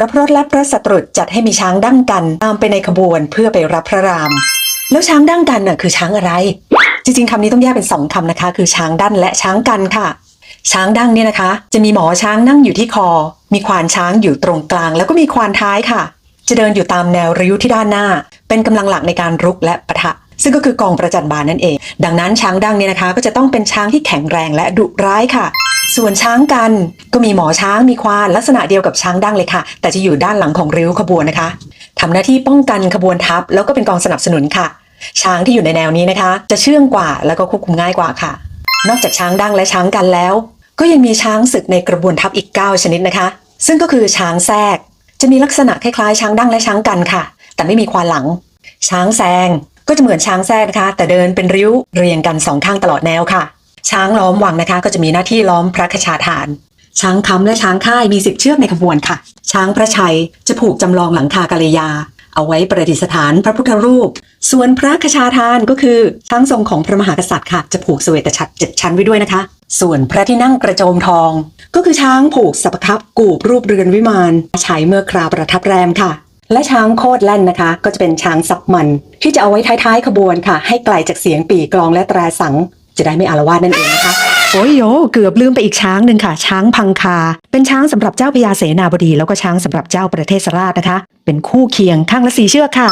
ระพรตและพระสตรุษจัดให้มีช้างดั้งกันตามไปในขบวนเพื่อไปรับพระราม แล้วช้างดั้งกันน่ะคือช้างอะไร จริงๆคำนี้ต้องแยกเป็นสองคำนะคะ คือช้างดั้นและช้างกันค่ะ ช้างดั้งเนี่ยนะคะ จะมีหมอช้างนั่งอยู่ที่คอ มีควานช้างอยู่ตรงกลาง แล้วก็มีควานท้ายค่ะ จะเดินอยู่ตามแนวริ้วที่ด้านหน้า เป็นกำลังหลักในการรุกและปะทะซึ่งก็คือกองประจันบานนั่นเอง ดังนั้นช้างดั้งเนี่ยนะคะ ก็จะต้องเป็นช้างที่แข็งแรงและดุร้ายค่ะ ส่วนช้างกันก็มีหมอช้างมีควานลักษณะเดียวกับช้างดั้งเลยค่ะ แต่จะอยู่ด้านหลังของริ้วขบวนนะคะทำหน้าที่ป้องกันขบวนทัพ แล้วก็เป็นกองสนับสนุนค่ะ ช้างที่อยู่ในแนวนี้นะคะ จะเชื่องกว่าแล้วก็ควบคุมง่ายกว่าค่ะ นอกจากช้างดั้งและช้างกันแล้ว ก็ยังมีช้างศึกในกระบวนทัพอีก 9 ชนิดนะคะ ซึ่งก็คือช้างแทรก จะมีลักษณะคล้ายๆช้างดั้งและช้างกันค่ะ แต่ไม่มีควานหลัง ช้างแซงก็จะเหมือนช้างแทรกนะคะ แต่เดินเป็นริ้วเรียงกันสองข้างตลอดแนวค่ะ ช้างล้อมวังนะคะ ก็จะมีหน้าที่ล้อมพระคชาทาน ช้างคำและช้างค่ายมีสิบเชือกในขบวนค่ะ ช้างพระชัยจะผูกจำลองหลังคากาลยา เอาไว้ประดิษฐานพระพุทธรูป ส่วนพระคชาทานก็คือช้างทรงของพระมหากษัตริย์ค่ะจะผูกเสวตฉัตรเจ็ดชั้นไว้ด้วยนะคะ ส่วนพระที่นั่งกระโจมทอง ก็คือช้างผูกสัพคับกูบรูปเรือนวิมานใช้เมื่อคราประทับแรมค่ะและช้างโคดแล่นนะคะ ก็จะเป็นช้างซับมัน ที่จะเอาไว้ท้ายๆขบวนค่ะ ให้ไกลจากเสียงปีกลองและตราสัง จะได้ไม่อารวาสนั่นเองนะคะโอ้ยโยเกือบลืมไปอีกช้างหนึ่งค่ะ ช้างพังคา เป็นช้างสำหรับเจ้าพญาเสนาบดี แล้วก็ช้างสำหรับเจ้าประเทศราชนะคะ เป็นคู่เคียงข้างละสีเชือกค่ะ